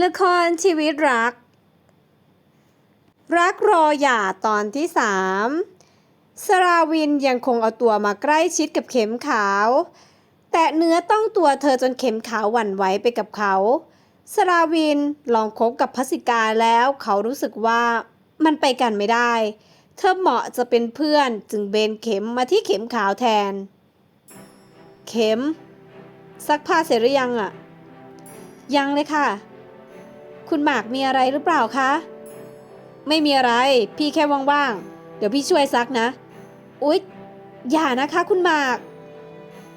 ละครชีวิตรัก รักรอหย่าตอนที่สามสราวินยังคงเอาตัวมาใกล้ชิดกับเข็มขาว แต่เนื้อต้องตัวเธอจนเข็มขาวหวั่นไหวไปกับเขา สราวินลองคบกับพัสิกาแล้วเขารู้สึกว่ามันไปกันไม่ได้ เธอเหมาะจะเป็นเพื่อนจึงเบนเข็มมาที่เข็มขาวแทน เข็มซักผ้าเสร็จหรือยังอะยังเลยค่ะ คุณหมากมีอะไรหรือเปล่าคะ ไม่มีอะไร พี่แค่ว่างๆ เดี๋ยวพี่ช่วยซักนะ อุ๊ย อย่านะคะ คุณหมาก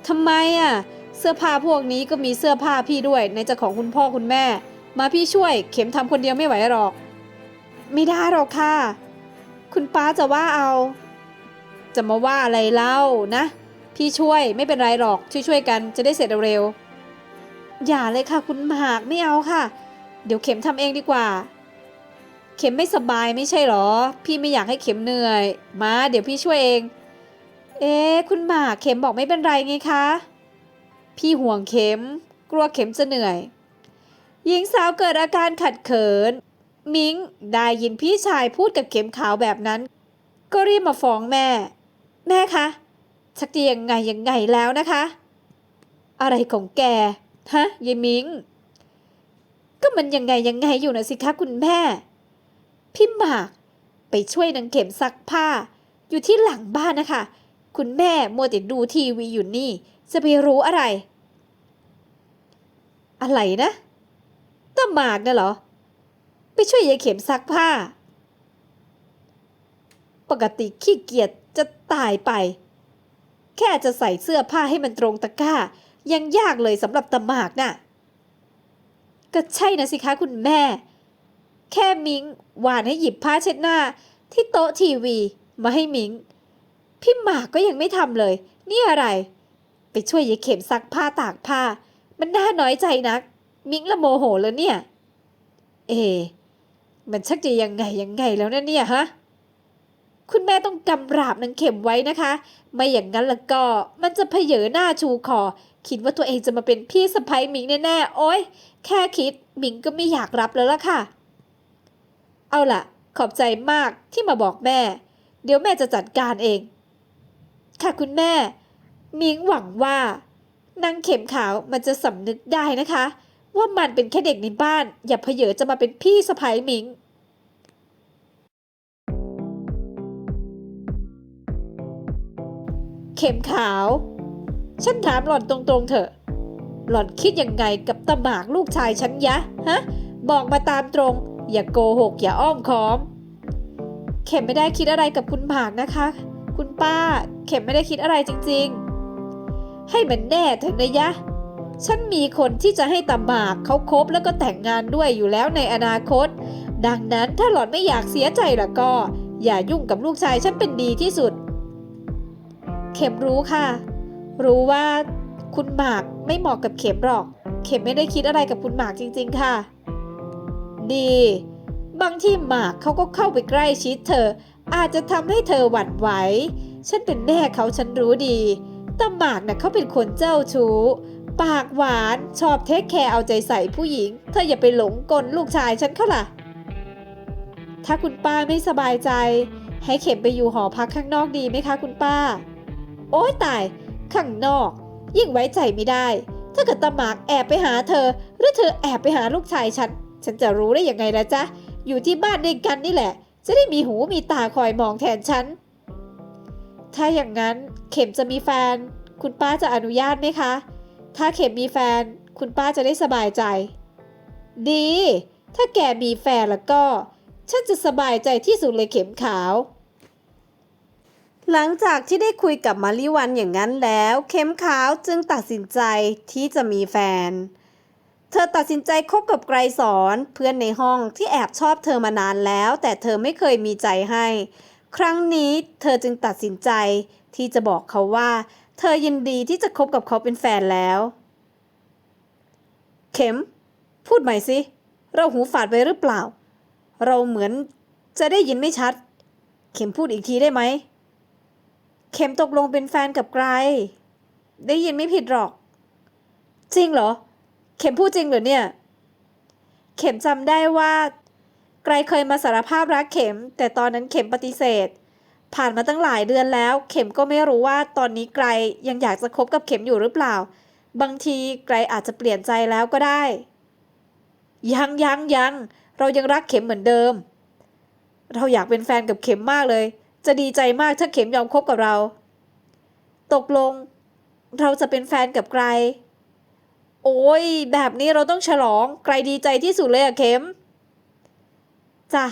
ทำไมอะ เสื้อผ้าพวกนี้ก็มีเสื้อผ้าพี่ด้วยในจะของคุณพ่อคุณแม่ มาพี่ช่วย เข็มทำคนเดียวไม่ไหวหรอก ไม่ได้หรอกค่ะ คุณป้าจะว่าเอา จะมาว่าอะไรเล่านะ พี่ช่วยไม่เป็นไรหรอก ช่วยๆกันจะได้เสร็จเร็วๆอย่าเลยค่ะ คุณหมากไม่เอาค่ะ เดี๋ยวเข็มทำเองดีกว่า เข็มไม่สบายไม่ใช่หรอ พี่ไม่อยากให้เข็มเหนื่อย มาเดี๋ยวพี่ช่วยเอง เอ๊ะคุณหมากเข็มบอกไม่เป็นไรไงคะ พี่ห่วงเข็ม กลัวเข็มจะเหนื่อย หญิงสาวเกิดอาการขัดเขิน มิงได้ยินพี่ชายพูดกับเข็มขาวแบบนั้น ก็รีบมาฟ้องแม่ แม่คะชักจะยังไงยังไงแล้วนะคะ อะไรของแก ฮะยายมิง ก็มันยังไงยังไงอยู่นะสิคะคุณแม่ พี่หมาก ไปช่วยนางเข็มซักผ้า อยู่ที่หลังบ้านนะคะ คุณแม่มัวแต่ดูทีวีอยู่นี่ จะไปรู้อะไร อะไรนะตาหมากน่ะเหรอ ไปช่วยยายเข็มซักผ้า ปกติขี้เกียจจะตายไป แค่จะใส่เสื้อผ้าให้มันตรงตะกร้า ยังยากเลยสำหรับตาหมากน่ะ ก็ใช่นะสิคะคุณแม่ แค่มิงหวานให้หยิบผ้าเช็ดหน้า ที่โต๊ะทีวี มาให้มิง พี่หมากก็ยังไม่ทำเลย นี่อะไร ไปช่วยยายเข็มซักผ้าตากผ้า มันน่าน้อยใจนัก มิงละโมโหแล้วเนี่ย เอ มันชักจะยังไงยังไงแล้วนะเนี่ยฮะคุณแม่ต้องกำราบนางเข็มไว้นะคะ ไม่อย่างนั้นล้วก็มันจะเพเยอหน้าชูคอ คิดว่าตัวเองจะมาเป็นพี่สะใภ้มิงแน่ๆ โอ๊ยแค่คิดมิงก็ไม่อยากรับแล้วล่ะค่ะ เอาล่ะ ขอบใจมากที่มาบอกแม่ เดี๋ยวแม่จะจัดการเอง ค่ะคุณแม่มิงหวังว่านางเข็มขาวมันจะสำนึกได้นะคะ ว่ามันเป็นแค่เด็กในบ้าน อย่าเพเยอจะมาเป็นพี่สะใภ้มิงเข็มขาว ฉันถามหล่อนตรงๆเถอะ หล่อนคิดยังไงกับตาหมากลูกชายฉันยะ ฮะ บอกมาตามตรง อย่าโกหก อย่าอ้อมค้อม เข็มไม่ได้คิดอะไรกับคุณหมากนะคะ คุณป้า เข็มไม่ได้คิดอะไรจริง ๆ ให้มันแน่เถอะนะยะ ฉันมีคนที่จะให้ตาหมากเขาคบแล้วก็แต่งงานด้วยอยู่แล้วในอนาคต ดังนั้นถ้าหล่อนไม่อยากเสียใจละก็ อย่ายุ่งกับลูกชายฉันเป็นดีที่สุด เข็มรู้ค่ะ รู้ว่าคุณหมากไม่เหมาะกับเข็มหรอก เข็มไม่ได้คิดอะไรกับคุณหมากจริง ๆ ค่ะ ดี บางที่หมากเขาก็เข้าไปใกล้ชิดเธอ อาจจะทำให้เธอหวั่นไหว ฉันเป็นแม่เขาฉันรู้ดี แต่หมากน่ะเขาเป็นคนเจ้าชู้ ปากหวานชอบเทคแคร์เอาใจใส่ผู้หญิง เธออย่าไปหลงกลลูกชายฉันเขาล่ะ ถ้าคุณป้าไม่สบายใจ ให้เข็มไปอยู่หอพักข้างนอกดีไหมคะ คุณป้า โอ๊ยตาย ข้างนอก ยิ่งไว้ใจไม่ได้ ถ้าเกิดตาหมากแอบไปหาเธอ หรือเธอแอบไปหาลูกชายฉัน ฉันจะรู้ได้ยังไงล่ะจ๊ะ อยู่ที่บ้านด้วยกันนี่แหละ จะได้มีหูมีตาคอยมองแทนฉัน ถ้าอย่างนั้นเข็มจะมีแฟน คุณป้าจะอนุญาตไหมคะ ถ้าเข็มมีแฟน คุณป้าจะได้สบายใจ ดี ถ้าแกมีแฟนแล้วก็ ฉันจะสบายใจที่สุดเลยเข็มขาว หลังจากที่ได้คุยกับมาริวันอย่างนั้นแล้ว เข็มขาวจึงตัดสินใจที่จะมีแฟน เธอตัดสินใจคบกับไกรสอนเพื่อนในห้องที่แอบชอบเธอมานานแล้ว แต่เธอไม่เคยมีใจให้ ครั้งนี้เธอจึงตัดสินใจที่จะบอกเขาว่า เธอยินดีที่จะคบกับเขาเป็นแฟนแล้ว เข็ม พูดใหม่สิ เราหูฝาดไปหรือเปล่า เราเหมือนจะได้ยินไม่ชัด เข็มพูดอีกทีได้ไหม เข็มตกลงเป็นแฟนกับไกร ได้ยินไม่ผิดหรอก จริงเหรอ เข็มพูดจริงเหรอเนี่ย เข็มจำได้ว่า ไกรเคยมาสารภาพรักเข็ม แต่ตอนนั้นเข็มปฏิเสธ ผ่านมาตั้งหลายเดือนแล้ว เข็มก็ไม่รู้ว่าตอนนี้ไกรยังอยากจะคบกับเข็มอยู่หรือเปล่า บางทีไกรอาจจะเปลี่ยนใจแล้วก็ได้ ยังยังยังเรายังรักเข็มเหมือนเดิม เราอยากเป็นแฟนกับเข็มมากเลย จะดีใจมากถ้าเข็มยอมคบกับเรา ตกลง เราจะเป็นแฟนกับไกร โอ้ย แบบนี้เราต้องฉลอง ไกรดีใจที่สุดเลยอะเข็ม จ้ะ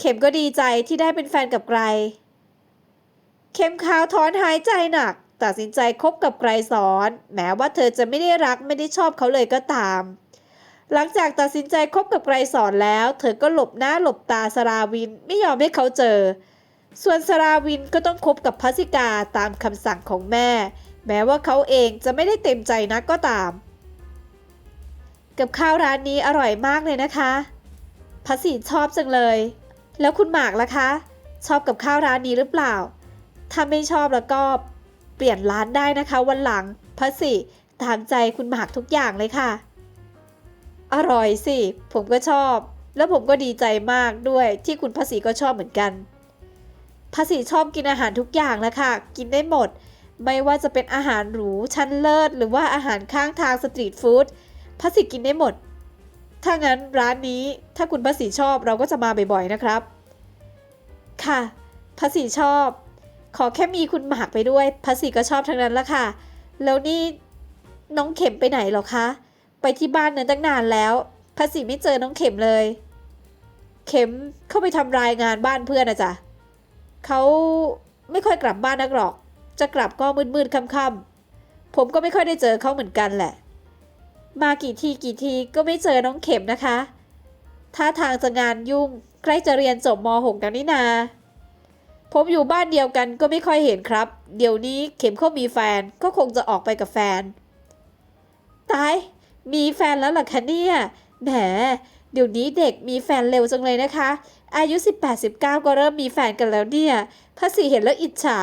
เข็มก็ดีใจที่ได้เป็นแฟนกับไกร เข็มขาวถอนหายใจหนัก ตัดสินใจคบกับไกรสอน แม้ว่าเธอจะไม่ได้รักไม่ได้ชอบเขาเลยก็ตามหลังจากตัดสินใจคบกับไกรสอนแล้ว เธอก็หลบหน้าหลบตาสราวินไม่ยอมให้เขาเจอ ส่วนสราวินก็ต้องคบกับพัสิกาตามคำสั่งของแม่ แม้ว่าเขาเองจะไม่ได้เต็มใจนักก็ตาม กับข้าวร้านนี้อร่อยมากเลยนะคะพัสสีชอบจังเลย แล้วคุณหมากล่ะคะ ชอบกับข้าวร้านนี้หรือเปล่า ถ้าไม่ชอบแล้วก็เปลี่ยนร้านได้นะคะ วันหลังพัสสีตามใจคุณหมากทุกอย่างเลยค่ะ อร่อยสิ ผมก็ชอบ แล้วผมก็ดีใจมากด้วยที่คุณพัสสีก็ชอบเหมือนกัน พัสสีชอบกินอาหารทุกอย่างแล้วค่ะ กินได้หมด ไม่ว่าจะเป็นอาหารหรูชั้นเลิศ หรือว่าอาหารข้างทางสตรีทฟู้ดพัสสีกินได้หมด ถ้างั้นร้านนี้ถ้าคุณพัสสีชอบเราก็จะมาบ่อยๆนะครับ ค่ะพัสสีชอบ ขอแค่มีคุณหมากไปด้วยพัสสีก็ชอบทั้งนั้นละค่ะ แล้วนี่น้องเข็มไปไหนหรอคะ ไปที่บ้านนั้นตั้งนานแล้วพัสสีไม่เจอน้องเข็มเลย เข็มเข้าไปทำรายงานบ้านเพื่อนนะจ๊ะ เขาไม่ค่อยกลับบ้านนักหรอก จะกลับก็มืดๆค่ำๆผมก็ไม่ค่อยได้เจอเขาเหมือนกันแหละ มากี่ทีกี่ทีก็ไม่เจอน้องเข็มนะคะท่าทางจะงานยุ่ง ใกล้จะเรียนจบม .6 แล้วนี่นา ผมอยู่บ้านเดียวกันก็ไม่ค่อยเห็นครับ เดี๋ยวนี้เข็มเขามีแฟนก็คงจะออกไปกับแฟน ตาย มีแฟนแล้วหรอคะเนี่ย แหม เดี๋ยวนี้เด็กมีแฟนเร็วจังเลยนะคะ อายุ 18-19 ก็เริ่มมีแฟนกันแล้วเนี่ยพระสีเห็นแล้วอิจฉา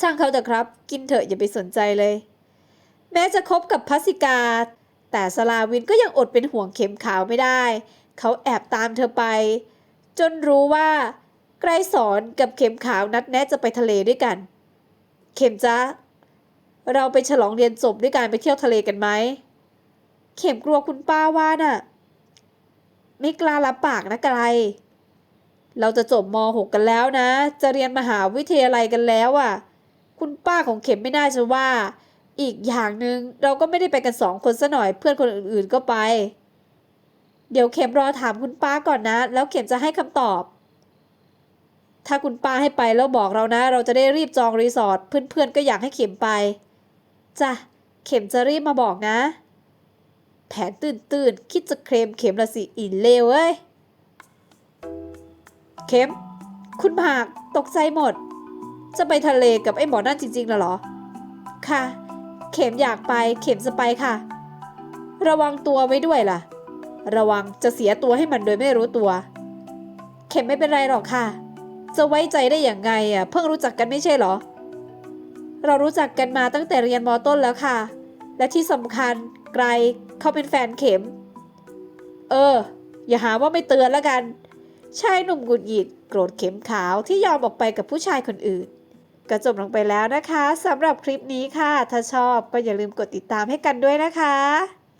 ช่างเขาเถอะครับ กินเถอะอย่าไปสนใจเลย แม้จะคบกับพัสิกา แต่สลาวินก็ยังอดเป็นห่วงเข็มขาวไม่ได้ เขาแอบตามเธอไป จนรู้ว่าไกรสอนกับเข็มขาวนัดแนะจะไปทะเลด้วยกัน เข็มจ้าเราไปฉลองเรียนจบด้วยการไปเที่ยวทะเลกันไหม เข็มกลัวคุณป้าว่าน่ะ ไม่กล้ารับปากนะไกล เราจะจบม .6 กันแล้วนะ จะเรียนมหาวิทยาลัยกันแล้วอะ คุณป้าของเข็มไม่น่าจะว่า อีกอย่างหนึ่งเราก็ไม่ได้ไปกันสองคนซะหน่อยเพื่อนคนอื่นๆก็ไป เดี๋ยวเข็มรอถามคุณป้าก่อนนะ แล้วเข็มจะให้คำตอบ ถ้าคุณป้าให้ไปแล้วบอกเรานะ เราจะได้รีบจองรีสอร์ทเพื่อนๆก็อยากให้เข็มไปจ้ะเข็มจะรีบมาบอกนะ ผนตื่นตื่นๆ คิดจะเคลมเข็มละสิอินเลวเว้ย เข็ม คุณหมากตกใจหมด จะไปทะเลกับไอ้หมอนั่นจริงๆเหรอ ค่ะ เข็มอยากไปเข็มจะไปค่ะ ระวังตัวไว้ด้วยล่ะ ระวังจะเสียตัวให้มันโดยไม่รู้ตัว เข็มไม่เป็นไรหรอกค่ะ จะไว้ใจได้อย่างไงอะเพิ่งรู้จักกันไม่ใช่เหรอ เรารู้จักกันมาตั้งแต่เรียนมต้นแล้วค่ะ และที่สำคัญ ไกล เขาเป็นแฟนเข็ม เออ อย่าหาว่าไม่เตือนแล้วกัน ชายหนุ่มหงุดหงิดโกรธเข็มขาวที่ยอมออกไปกับผู้ชายคนอื่น ก็จบลงไปแล้วนะคะสำหรับคลิปนี้ค่ะ ถ้าชอบก็อย่าลืมกดติดตามให้กันด้วยนะคะ